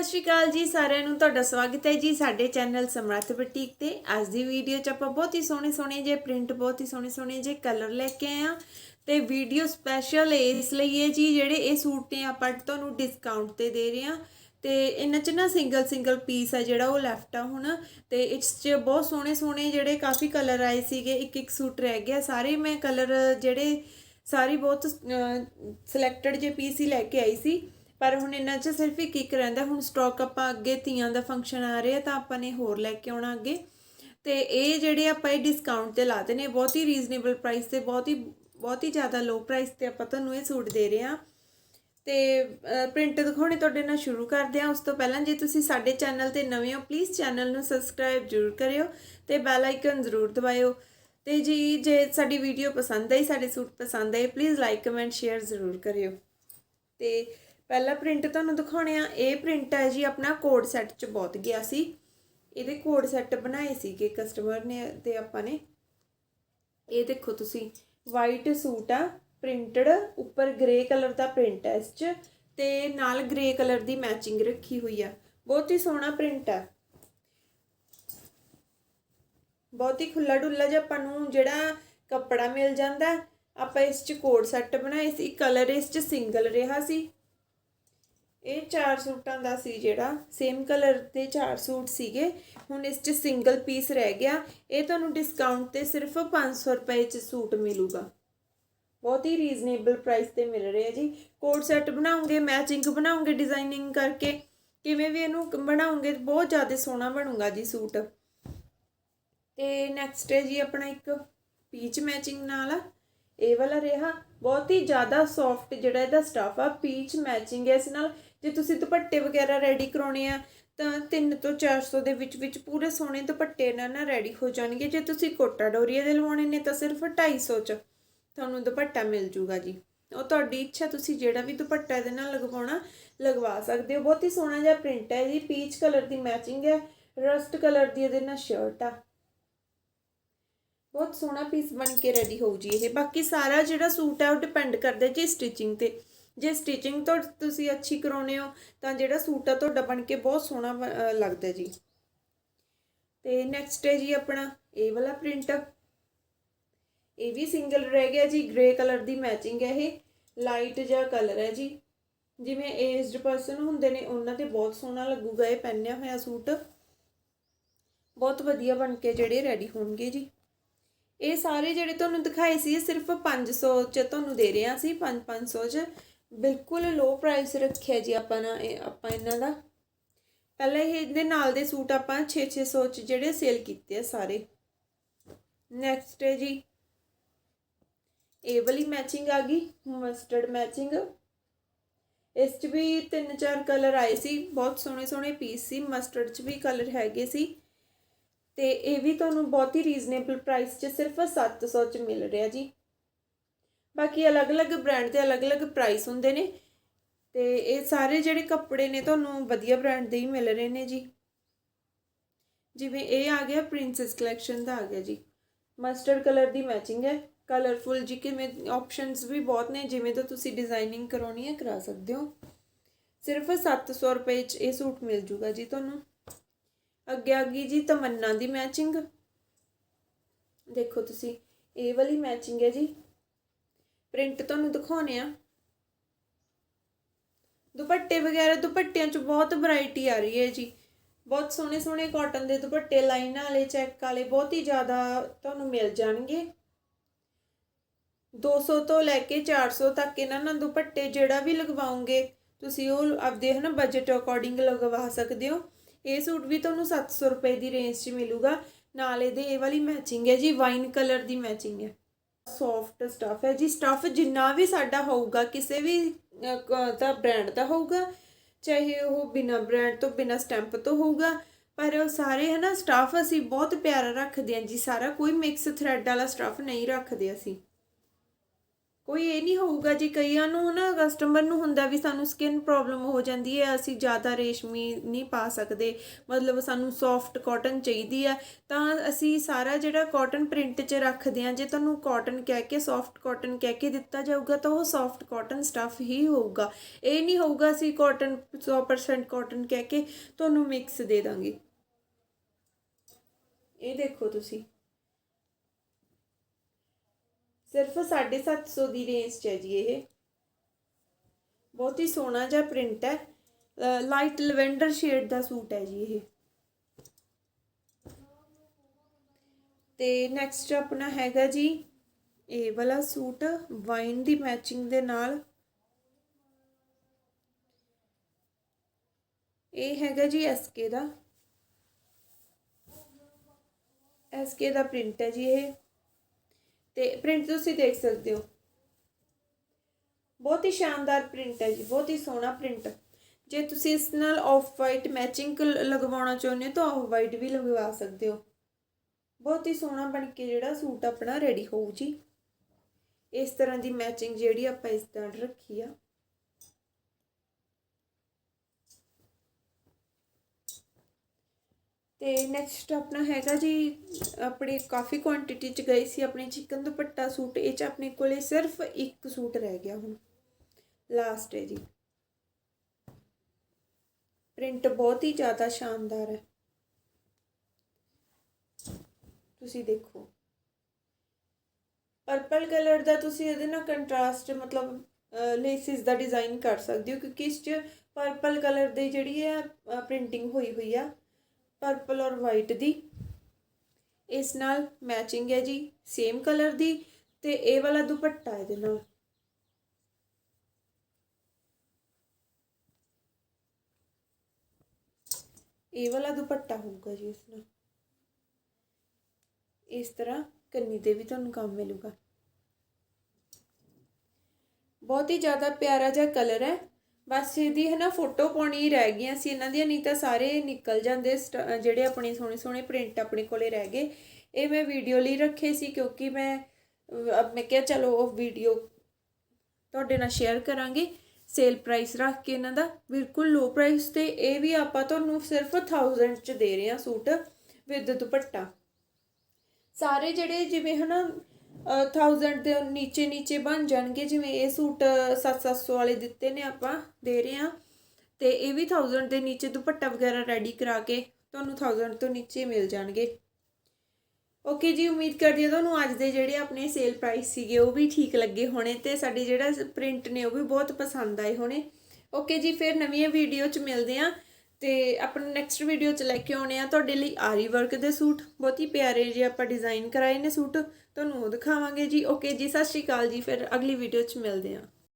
ਸਤਿ ਸ਼੍ਰੀ ਅਕਾਲ ਜੀ, ਸਾਰਿਆਂ ਨੂੰ ਤੁਹਾਡਾ ਸਵਾਗਤ ਹੈ ਜੀ ਸਾਡੇ ਚੈਨਲ ਸਮਰੱਥ ਬੁਟੀਕ ਤੇ। ਅੱਜ ਦੀ ਵੀਡੀਓ 'ਚ ਆਪਾਂ ਬਹੁਤ ਹੀ ਸੋਹਣੇ ਸੋਹਣੇ ਜੇ ਪ੍ਰਿੰਟ ਬਹੁਤ ਹੀ ਸੋਹਣੇ ਸੋਹਣੇ ਜੇ ਕਲਰ ਲੈ ਕੇ ਆਏ ਆ ਤੇ ਵੀਡੀਓ ਸਪੈਸ਼ਲ ਇਸ ਲਈ ਹੈ ਜੀ, ਜਿਹੜੇ ਇਹ ਸੂਟ ਨੇ ਆਪਾਂ ਤੁਹਾਨੂੰ ਡਿਸਕਾਊਂਟ ਤੇ ਦੇ ਰਹੇ ਆ ਤੇ ਇਹਨਾਂ 'ਚ ਨਾ ਸਿੰਗਲ ਸਿੰਗਲ ਪੀਸ ਆ ਜਿਹੜਾ ਉਹ ਲੈਫਟ ਆ ਹੁਣ ਤੇ ਇਸ 'ਚ ਬਹੁਤ ਸੋਹਣੇ ਸੋਹਣੇ ਜਿਹੜੇ ਕਾਫੀ ਕਲਰ ਆਏ ਸੀਗੇ ਇੱਕ ਇੱਕ ਸੂਟ ਰਹਿ ਗਿਆ। ਸਾਰੇ ਮੈਂ ਕਲਰ ਜਿਹੜੇ ਸਾਰੀ ਬਹੁਤ ਸਿਲੈਕਟਡ ਜੇ ਪੀਸ ਹੀ ਲੈ ਕੇ ਆਈ ਸੀ। ਪਰ ਹੁਣ ਇਹਨਾਂ 'ਚ ਸਿਰਫ ਇੱਕ ਇੱਕ ਰਹਿੰਦਾ। ਹੁਣ ਸਟਾਕ ਆਪਾਂ ਅੱਗੇ ਧੀਆਂ ਦਾ ਫੰਕਸ਼ਨ ਆ ਰਿਹਾ ਤਾਂ ਆਪਾਂ ਨੇ ਹੋਰ ਲੈ ਕੇ ਆਉਣਾ ਅੱਗੇ। ਤੇ ਇਹ ਜਿਹੜੇ ਆਪਾਂ ਇਹ ਡਿਸਕਾਊਂਟ ਤੇ ਲਾਦੇ ਨੇ ਬਹੁਤ ਹੀ ਰੀਜ਼ਨੇਬਲ ਪ੍ਰਾਈਸ ਤੇ, ਬਹੁਤ ਹੀ ਬਹੁਤ ਹੀ ਜ਼ਿਆਦਾ ਲੋ ਪ੍ਰਾਈਸ ਤੇ ਆਪਾਂ ਤੁਹਾਨੂੰ ਇਹ ਸੂਟ ਦੇ ਰਹੇ ਹਾਂ। ਤੇ ਪ੍ਰਿੰਟ ਦਿਖਾਉਣੇ ਤੁਹਾਡੇ ਨਾਲ ਸ਼ੁਰੂ ਕਰਦੇ ਹਾਂ। ਉਸ ਤੋਂ ਪਹਿਲਾਂ ਜੇ ਤੁਸੀਂ ਸਾਡੇ ਚੈਨਲ ਤੇ ਨਵੇਂ ਹੋ ਪਲੀਜ਼ ਚੈਨਲ ਨੂੰ ਸਬਸਕ੍ਰਾਈਬ ਜ਼ਰੂਰ ਕਰਿਓ ਤੇ ਬੈਲ ਆਈਕਨ ਜ਼ਰੂਰ ਦਬਾਇਓ। ਤੇ ਜੀ, ਜੇ ਸਾਡੀ ਵੀਡੀਓ ਪਸੰਦ ਆਈ, ਸਾਡੇ ਸੂਟ ਪਸੰਦ ਆਏ ਪਲੀਜ਼ ਲਾਈਕ ਕਮੈਂਟ ਸ਼ੇਅਰ ਜ਼ਰੂਰ ਕਰਿਓ। ਤੇ ਪਹਿਲਾ ਪ੍ਰਿੰਟ ਤੁਹਾਨੂੰ ਦਿਖਾਉਣੇ ਆ, ਇਹ ਪ੍ਰਿੰਟ ਹੈ ਜੀ ਆਪਣਾ ਕੋਡ ਸੈੱਟ ਚ ਬਹੁਤ ਗਿਆ ਸੀ। ਇਹਦੇ ਕੋਡ ਸੈੱਟ ਬਣਾਏ ਸੀਗੇ ਕਸਟਮਰ ਨੇ ਤੇ ਆਪਾਂ ਨੇ। ਇਹ ਦੇਖੋ ਤੁਸੀਂ ਵਾਈਟ ਸੂਟ ਆ ਪ੍ਰਿੰਟਡ ਉੱਪਰ ਗ੍ਰੇ ਕਲਰ ਦਾ ਪ੍ਰਿੰਟ ਹੈ ਇਸ 'ਚ ਤੇ ਨਾਲ ਗ੍ਰੇ ਕਲਰ ਦੀ ਮੈਚਿੰਗ ਰੱਖੀ ਹੋਈ ਆ। ਬਹੁਤ ਹੀ ਸੋਹਣਾ ਪ੍ਰਿੰਟ ਆ। ਬਹੁਤ ਹੀ ਖੁੱਲਾ ਡੁੱਲਾ ਜਿਹਾ ਆਪਾਂ ਨੂੰ ਜਿਹੜਾ ਕੱਪੜਾ ਮਿਲ ਜਾਂਦਾ। ਆਪਾਂ ਇਸ 'ਚ ਕੋਡ ਸੈੱਟ ਬਣਾਏ ਸੀ ਕਲਰ ਇਸ 'ਚ ਸਿੰਗਲ ਰਿਹਾ ਸੀ। ਇਹ ਚਾਰ ਸੂਟਾਂ ਦਾ ਸੀ ਜਿਹੜਾ ਸੇਮ ਕਲਰ ਦੇ ਚਾਰ ਸੂਟ ਸੀਗੇ। ਹੁਣ ਇਸ 'ਚ ਸਿੰਗਲ ਪੀਸ ਰਹਿ ਗਿਆ। ਇਹ ਤੁਹਾਨੂੰ ਡਿਸਕਾਊਂਟ ਤੇ ਸਿਰਫ 500 ਰੁਪਏ 'ਚ ਸੂਟ ਮਿਲੂਗਾ। ਬਹੁਤ ਹੀ ਰੀਜ਼ਨੇਬਲ ਪ੍ਰਾਈਸ ਤੇ ਮਿਲ ਰਿਹਾ ਜੀ। ਕੋਡ ਸੈੱਟ ਬਣਾਉਂਗੇ ਮੈਚਿੰਗ ਬਣਾਉਂਗੇ ਡਿਜ਼ਾਈਨਿੰਗ ਕਰਕੇ। ਕਿਵੇਂ ਵੀ ਇਹਨੂੰ ਬਣਾਉਂਗੇ, ਬਹੁਤ ਜ਼ਿਆਦਾ ਸੋਹਣਾ ਬਣੂਗਾ ਜੀ ਸੂਟ। ਤੇ ਨੈਕਸਟ ਹੈ ਜੀ ਆਪਣਾ ਇੱਕ ਪੀਚ ਮੈਚਿੰਗ ਨਾਲ। ਇਹ ਵਾਲਾ ਰਿਹਾ। ਬਹੁਤ ਹੀ ਜ਼ਿਆਦਾ ਸੌਫਟ ਜਿਹੜਾ ਇਹਦਾ ਸਟਾਫ ਆ ਪੀਚ ਮੈਚਿੰਗ ਹੈ। ਇਸ ਨਾਲ ਜੇ ਤੁਸੀਂ ਦੁਪੱਟੇ ਵਗੈਰਾ ਰੈਡੀ ਕਰਾਉਣੇ ਆ, ਤਾਂ 3 ਤੋਂ 400 ਦੇ ਵਿੱਚ ਵਿੱਚ ਪੂਰੇ ਸੋਹਣੇ ਦੁਪੱਟੇ ਨਾਲ ਨਾ ਰੈਡੀ ਹੋ ਜਾਣਗੇ। ਜੇ ਤੁਸੀਂ ਕੋਟਾ ਡੋਰੀਆ ਦੇ ਲਵਾਉਣੇ ਨੇ, ਤਾਂ ਸਿਰਫ 250 ਚ ਤੁਹਾਨੂੰ ਦੁਪੱਟਾ ਮਿਲ ਜੂਗਾ ਜੀ। ਉਹ ਤੁਹਾਡੀ ਇੱਛਾ, ਤੁਸੀਂ ਜਿਹੜਾ ਵੀ ਦੁਪੱਟਾ ਇਹਦੇ ਨਾਲ ਲਗਵਾਉਣਾ, ਲਗਵਾ ਸਕਦੇ ਹੋ। ਬਹੁਤ ਹੀ ਸੋਹਣਾ ਜਿਹਾ ਪ੍ਰਿੰਟ ਹੈ ਜੀ। ਪੀਚ ਕਲਰ ਦੀ ਮੈਚਿੰਗ ਹੈ। ਰਸਟ ਕਲਰ ਦੀ ਇਹਦੇ ਨਾਲ ਸ਼ਰਟ ਆ। ਬਹੁਤ ਸੋਹਣਾ ਪੀਸ ਬਣ ਕੇ ਰੈਡੀ ਹੋਊ ਜੀ ਇਹ। ਬਾਕੀ ਸਾਰਾ ਜਿਹੜਾ ਸੂਟ ਹੈ, ਉਹ ਡਿਪੈਂਡ ਕਰਦਾ ਜੀ ਸਟਿਚਿੰਗ ਤੇ। ਜੇ ਸਟਿਚਿੰਗ ਤੋਂ ਤੁਸੀਂ ਅੱਛੀ ਕਰਾਉਨੇ ਹੋ, ਤਾਂ ਜਿਹੜਾ ਸੂਟ ਆ ਤੁਹਾਡਾ ਬਣ ਕੇ ਬਹੁਤ ਸੋਹਣਾ ਲੱਗਦਾ ਜੀ। ਤੇ ਨੈਕਸਟ ਹੈ ਜੀ ਆਪਣਾ, ਇਹ ਵਾਲਾ ਪ੍ਰਿੰਟ ਇਹ ਵੀ ਸਿੰਗਲ ਰਹਿ ਗਿਆ ਜੀ ਗ੍ਰੇ ਕਲਰ ਦੀ ਮੈਚਿੰਗ ਹੈ ਇਹ। ਲਾਈਟ ਜਿਹਾ ਕਲਰ ਹੈ ਜੀ। ਜਿਵੇਂ ਏਜਡ ਪਰਸਨ ਹੁੰਦੇ ਨੇ, ਉਹਨਾਂ ਤੇ ਬਹੁਤ ਸੋਹਣਾ ਲੱਗੂਗਾ ਇਹ ਪਹਿਨਿਆ ਹੋਇਆ ਸੂਟ। ਬਹੁਤ ਵਧੀਆ ਬਣ ਕੇ ਜਿਹੜੇ ਰੈਡੀ ਹੋਣਗੇ ਜੀ। ਇਹ ਸਾਰੇ ਜਿਹੜੇ ਤੁਹਾਨੂੰ ਦਿਖਾਏ ਸੀ ਸਿਰਫ 500 ਚ ਤੁਹਾਨੂੰ ਦੇ ਰਿਹਾ ਆ ਸੀ 5-500 ਚ। ਬਿਲਕੁਲ ਲੋ ਪ੍ਰਾਈਸ ਰੱਖਿਆ ਜੀ ਆਪਾਂ ਨਾ, ਇਹ ਆਪਾਂ ਇਹਨਾਂ ਦਾ। ਪਹਿਲਾਂ ਇਹ ਇਹਦੇ ਨਾਲ ਦੇ ਸੂਟ ਆਪਾਂ 6-600 ਚ ਜਿਹੜੇ ਸੇਲ ਕੀਤੇ ਆ ਸਾਰੇ। ਨੈਕਸਟ ਹੈ ਜੀ, ਇਹ ਵਾਲੀ ਮੈਚਿੰਗ ਆ ਗਈ ਮਸਟਰਡ ਮੈਚਿੰਗ ਇਸ 'ਚ ਵੀ ਤਿੰਨ ਚਾਰ ਕਲਰ ਆਏ ਸੀ, ਬਹੁਤ ਸੋਹਣੇ ਸੋਹਣੇ ਪੀਸ ਸੀ ਮਸਟਰਡ 'ਚ ਵੀ ਕਲਰ ਹੈਗੇ ਸੀ। ਤੇ ਇਹ ਵੀ ਤੁਹਾਨੂੰ ਬਹੁਤ ਹੀ ਰੀਜ਼ਨੇਬਲ ਪ੍ਰਾਈਸ 'ਚ ਸਿਰਫ 700 'ਚ ਮਿਲ ਰਿਹਾ ਜੀ। ਬਾਕੀ ਅਲੱਗ-ਅਲੱਗ ਬ੍ਰਾਂਡ ਦੇ ਅਲੱਗ-ਅਲੱਗ ਪ੍ਰਾਈਸ ਹੁੰਦੇ ਨੇ। ਤੇ ਇਹ ਸਾਰੇ ਜਿਹੜੇ ਕੱਪੜੇ ਨੇ, ਤੁਹਾਨੂੰ ਵਧੀਆ ਬ੍ਰਾਂਡ ਦੇ ਹੀ ਮਿਲ ਰਹੇ ਨੇ ਜੀ। ਜਿਵੇਂ ਇਹ ਆ ਗਿਆ ਪ੍ਰਿੰਸੈਸ ਕਲੈਕਸ਼ਨ ਦਾ ਆ ਗਿਆ ਜੀ। ਮਸਟਰਡ ਕਲਰ ਦੀ ਮੈਚਿੰਗ ਹੈ। ਕਲਰਫੁਲ ਜੀ ਕਿਵੇਂ ਆਪਸ਼ਨਸ ਵੀ ਬਹੁਤ ਨੇ, ਜਿਵੇਂ ਤਾਂ ਤੁਸੀਂ ਡਿਜ਼ਾਈਨਿੰਗ ਕਰਾਉਣੀ ਹੈ, ਕਰਾ ਸਕਦੇ ਹੋ। ਸਿਰਫ 700 ਰੁਪਏ 'ਚ ਇਹ ਸੂਟ ਮਿਲ ਜੂਗਾ ਜੀ ਤੁਹਾਨੂੰ। ਅੱਗੇ ਆ ਗਈ ਜੀ ਤਮੰਨਾ ਦੀ ਮੈਚਿੰਗ ਦੇਖੋ ਤੁਸੀਂ, ਇਹ ਵਾਲੀ ਮੈਚਿੰਗ ਹੈ ਜੀ। ਪ੍ਰਿੰਟ ਤੁਹਾਨੂੰ ਦਿਖਾਉਣੇ ਆ। ਦੁਪੱਟੇ ਵਗੈਰਾ, ਦੁਪੱਟਿਆਂ 'ਚ ਬਹੁਤ ਵੈਰਾਈਟੀ ਆ ਰਹੀ ਹੈ ਜੀ। ਬਹੁਤ ਸੋਹਣੇ ਸੋਹਣੇ ਕਾਟਨ ਦੇ ਦੁਪੱਟੇ, ਲਾਈਨ ਵਾਲੇ ਚੈੱਕ ਵਾਲੇ, ਬਹੁਤ ਹੀ ਜ਼ਿਆਦਾ ਤੁਹਾਨੂੰ ਮਿਲ ਜਾਣਗੇ। 200 ਤੋਂ ਲੈ ਕੇ 400 ਤੱਕ ਇਹਨਾਂ ਨਾਲ ਦੁਪੱਟੇ ਜਿਹੜਾ ਵੀ ਲਗਵਾਉਂਗੇ ਤੁਸੀਂ ਉਹ ਆਪਦੇ ਹਨਾ ਬਜਟ ਅਕੋਰਡਿੰਗ ਲਗਵਾ ਸਕਦੇ ਹੋ। ਇਹ ਸੂਟ ਵੀ ਤੁਹਾਨੂੰ 700 ਰੁਪਏ ਦੀ ਰੇਂਜ 'ਚ ਮਿਲੂਗਾ। ਨਾਲ ਇਹਦੇ ਇਹ ਵਾਲੀ ਮੈਚਿੰਗ ਹੈ ਜੀ ਵਾਈਨ ਕਲਰ ਦੀ ਮੈਚਿੰਗ ਹੈ। ਸੌਫਟ ਸਟਫ ਹੈ। ਜੀ ਸਟਫ ਜਿੰਨਾ ਵੀ ਸਾਡਾ ਹੋਊਗਾ, ਕਿਸੇ ਵੀ ਦਾ ਬ੍ਰਾਂਡ ਦਾ ਹੋਊਗਾ, ਚਾਹੇ ਉਹ ਬਿਨਾ ਬ੍ਰਾਂਡ ਤੋਂ, ਬਿਨਾ ਸਟੈਂਪ ਤੋਂ ਹੋਊਗਾ, ਪਰ ਉਹ ਸਾਰੇ ਹਨਾ ਸਟਫ ਅਸੀਂ ਬਹੁਤ ਪਿਆਰਾ ਰੱਖਦੇ ਹਾਂ। ਜੀ ਸਾਰਾ ਕੋਈ ਮਿਕਸ ਥ੍ਰੈਡ ਵਾਲਾ ਸਟਫ ਨਹੀਂ ਰੱਖਦੇ ਅਸੀਂ। ਕੋਈ ਇਹ ਨਹੀਂ ਹੋਊਗਾ ਜੀ ਕਈਆਂ ਨੂੰ ਨਾ ਕਸਟਮਰ ਨੂੰ ਹੁੰਦਾ ਵੀ ਸਾਨੂੰ ਸਕਿਨ ਪ੍ਰੋਬਲਮ ਹੋ ਜਾਂਦੀ ਹੈ, ਅਸੀਂ ਜ਼ਿਆਦਾ ਰੇਸ਼ਮੀ ਨਹੀਂ ਪਾ ਸਕਦੇ, ਮਤਲਬ ਸਾਨੂੰ ਸੌਫਟ ਕਾਟਨ ਚਾਹੀਦੀ ਹੈ, ਤਾਂ ਅਸੀਂ ਸਾਰਾ ਜਿਹੜਾ ਕਾਟਨ ਪ੍ਰਿੰਟ 'ਚ ਰੱਖਦੇ ਹਾਂ, ਜੇ ਤੁਹਾਨੂੰ ਕਾਟਨ ਕਹਿ ਕੇ ਸੌਫਟ ਕਾਟਨ ਕਹਿ ਕੇ ਦਿੱਤਾ ਜਾਊਗਾ, ਤਾਂ ਉਹ ਸੌਫਟ ਕਾਟਨ ਸਟਫ ਹੀ ਹੋਊਗਾ। ਇਹ ਨਹੀਂ ਹੋਊਗਾ ਅਸੀਂ ਕਾਟਨ 100% ਕਾਟਨ ਕਹਿ ਕੇ ਤੁਹਾਨੂੰ ਮਿਕਸ ਦੇ ਦਾਂਗੇ। ਇਹ ਦੇਖੋ ਤੁਸੀਂ। ਸਿਰਫ 750 ਦੀ ਰੇਂਜ 'ਚ ਹੈ ਜੀ ਇਹ। ਬਹੁਤ ਹੀ ਸੋਹਣਾ ਜਿਹਾ ਪ੍ਰਿੰਟ ਹੈ। ਲਾਈਟ ਲਵੈਂਡਰ ਸ਼ੇਡ ਦਾ ਸੂਟ ਹੈ ਜੀ ਇਹ। ਤੇ ਨੈਕਸਟ ਆਪਣਾ ਹੈਗਾ ਜੀ ਇਹ ਵਾਲਾ ਸੂਟ ਵਾਈਨ ਦੀ ਮੈਚਿੰਗ ਦੇ ਨਾਲ। ਇਹ ਹੈਗਾ ਜੀ ਐਸਕੇ ਦਾ। ਐਸਕੇ ਦਾ ਪ੍ਰਿੰਟ ਹੈ ਜੀ ਇਹ। ਤੇ ਪ੍ਰਿੰਟ ਤੁਸੀਂ ਦੇਖ ਸਕਦੇ ਹੋ। ਬਹੁਤ ਹੀ ਸ਼ਾਨਦਾਰ ਪ੍ਰਿੰਟ ਹੈ ਜੀ, ਬਹੁਤ ਹੀ ਸੋਹਣਾ ਪ੍ਰਿੰਟ ਜੇ ਤੁਸੀਂ ਇਸ ਨਾਲ ਆਫ ਵਾਈਟ ਮੈਚਿੰਗ ਲਗਵਾਉਣਾ ਚਾਹੁੰਦੇ ਹੋ ਤਾਂ ਆਫ ਵਾਈਟ ਵੀ ਲਗਵਾ ਸਕਦੇ ਹੋ। ਬਹੁਤ ਹੀ ਸੋਹਣਾ ਬਣ ਕੇ ਜਿਹੜਾ ਸੂਟ ਆਪਣਾ ਰੈਡੀ ਹੋਊ ਜੀ। ਇਸ ਤਰ੍ਹਾਂ ਦੀ ਮੈਚਿੰਗ ਜਿਹੜੀ ਆਪਾਂ ਇਸ ਨਾਲ ਰੱਖੀ ਆ। ਅਤੇ ਨੈਕਸਟ ਆਪਣਾ ਹੈਗਾ ਜੀ, ਆਪਣੇ ਕਾਫੀ ਕੁਆਂਟਿਟੀ ਚ ਗਏ ਸੀ ਆਪਣੇ ਚਿਕਨ ਦੁਪੱਟਾ ਸੂਟ, ਇਹ ਚ ਆਪਣੇ ਕੋਲੇ ਸਿਰਫ ਇੱਕ ਸੂਟ ਰਹਿ ਗਿਆ ਹੁਣ। ਲਾਸਟ ਹੈ ਜੀ। ਪ੍ਰਿੰਟ ਬਹੁਤ ਹੀ ਜ਼ਿਆਦਾ ਸ਼ਾਨਦਾਰ ਹੈ। ਤੁਸੀਂ ਦੇਖੋ। ਪਰਪਲ ਕਲਰ ਦਾ ਤੁਸੀਂ ਇਹਦੇ ਨਾਲ ਕੰਟਰਾਸਟ ਮਤਲਬ ਲੇਸਿਸ ਦਾ ਡਿਜ਼ਾਈਨ ਕਰ ਸਕਦੇ ਹੋ ਕਿਉਂਕਿ ਇਸ 'ਚ ਪਰਪਲ ਕਲਰ ਦੀ ਜਿਹੜੀ ਹੈ ਪ੍ਰਿੰਟਿੰਗ ਹੋਈ ਹੋਈ ਆ। ਪਰਪਲ ਔਰ ਵਾਈਟ ਦੀ। ਇਸ ਨਾਲ ਮੈਚਿੰਗ ਹੈ ਜੀ ਸੇਮ ਕਲਰ ਦੀ ਤੇ ਇਹ ਵਾਲਾ ਦੁਪੱਟਾ ਇਹਦੇ ਨਾਲ। ਇਹ ਵਾਲਾ ਦੁਪੱਟਾ ਹੋਊਗਾ ਜੀ ਇਸ ਨਾਲ। ਇਸ ਤਰ੍ਹਾਂ ਕੰਨੀ ਤੇ ਵੀ ਤੁਹਾਨੂੰ ਕੰਮ ਮਿਲੂਗਾ। ਬਹੁਤ ਹੀ ਜ਼ਿਆਦਾ ਪਿਆਰਾ ਜਿਹਾ ਕਲਰ ਹੈ। ਬਸ ਇਹਦੀ ਹੈ ਨਾ ਫੋਟੋ ਪਾਉਣੀ ਰਹਿ ਗਈਆਂ ਸੀ, ਇਹਨਾਂ ਦੀਆਂ, ਨਹੀਂ ਤਾਂ ਸਾਰੇ ਨਿਕਲ ਜਾਂਦੇ ਜਿਹੜੇ ਆਪਣੇ ਸੋਹਣੇ ਸੋਹਣੇ ਪ੍ਰਿੰਟ ਆਪਣੇ ਕੋਲੇ ਰਹਿ ਗਏ। ਇਹ ਮੈਂ ਵੀਡੀਓ ਲਈ ਰੱਖੇ ਸੀ ਕਿਉਂਕਿ ਮੈਂ ਮੈਂ ਕਿਹਾ ਚਲੋ ਉਹ ਵੀਡੀਓ ਤੁਹਾਡੇ ਨਾਲ ਸ਼ੇਅਰ ਕਰਾਂਗੇ। ਸੇਲ ਪ੍ਰਾਈਸ ਰੱਖ ਕੇ ਇਹਨਾਂ ਦਾ, ਬਿਲਕੁਲ ਲੋ ਪ੍ਰਾਈਸ ਤੇ। ਇਹ ਵੀ ਆਪਾਂ ਤੁਹਾਨੂੰ ਸਿਰਫ 1000 ਚ ਦੇ ਰਹੇ ਹਾਂ ਸੂਟ ਵਿਦ ਦੁਪੱਟਾ। ਸਾਰੇ ਜਿਹੜੇ ਜਿਵੇਂ ਹਨਾ 1000 ਦੇ ਨੀਚੇ ਨੀਚੇ ਬਣ ਜਾਣਗੇ, ਜਿਵੇਂ ਇਹ ਸੂਟ 700 ਵਾਲੇ ਦਿੱਤੇ ਨੇ ਆਪਾਂ, ਦੇ ਰਹੇ ਹਾਂ। ਤੇ ਇਹ ਵੀ 1000 ਦੇ ਨੀਚੇ ਦੁਪੱਟਾ ਵਗੈਰਾ ਰੈਡੀ ਕਰਾ ਕੇ ਤੁਹਾਨੂੰ 1000 ਤੋਂ ਨੀਚੇ ਮਿਲ ਜਾਣਗੇ। ਓਕੇ ਜੀ, ਉਮੀਦ ਕਰਦੀ ਹਾਂ ਤੁਹਾਨੂੰ ਅੱਜ ਦੇ ਜਿਹੜੇ ਆਪਣੇ ਸੇਲ ਪ੍ਰਾਈਸ ਸੀਗੇ ਉਹ ਵੀ ਠੀਕ ਲੱਗੇ ਹੋਣੇ ਤੇ ਸਾਡੇ ਜਿਹੜਾ ਪ੍ਰਿੰਟ ਨੇ ਉਹ ਵੀ ਬਹੁਤ ਪਸੰਦ ਆਏ ਹੋਣੇ। ਓਕੇ ਜੀ, ਫਿਰ ਨਵੀਆਂ ਵੀਡੀਓ 'ਚ ਮਿਲਦੇ ਆਂ ਤੇ ਆਪਾਂ ਨੈਕਸਟ ਵੀਡੀਓ 'ਚ ਲੈ ਕੇ ਆਉਣੇ ਆ ਤੁਹਾਡੇ ਲਈ ਆਰੀ ਵਰਕ ਦੇ ਸੂਟ, ਬਹੁਤ ਹੀ ਪਿਆਰੇ ਜਿਹੇ ਆਪਾਂ ਡਿਜ਼ਾਈਨ ਕਰਾਏ ਨੇ ਸੂਟ। ਤੁਹਾਨੂੰ ਉਹ ਦਿਖਾਵਾਂਗੇ ਜੀ। ਓਕੇ ਜੀ, ਸਤਿ ਸ਼੍ਰੀ ਅਕਾਲ ਜੀ, ਫਿਰ ਅਗਲੀ ਵੀਡੀਓ 'ਚ ਮਿਲਦੇ ਹਾਂ।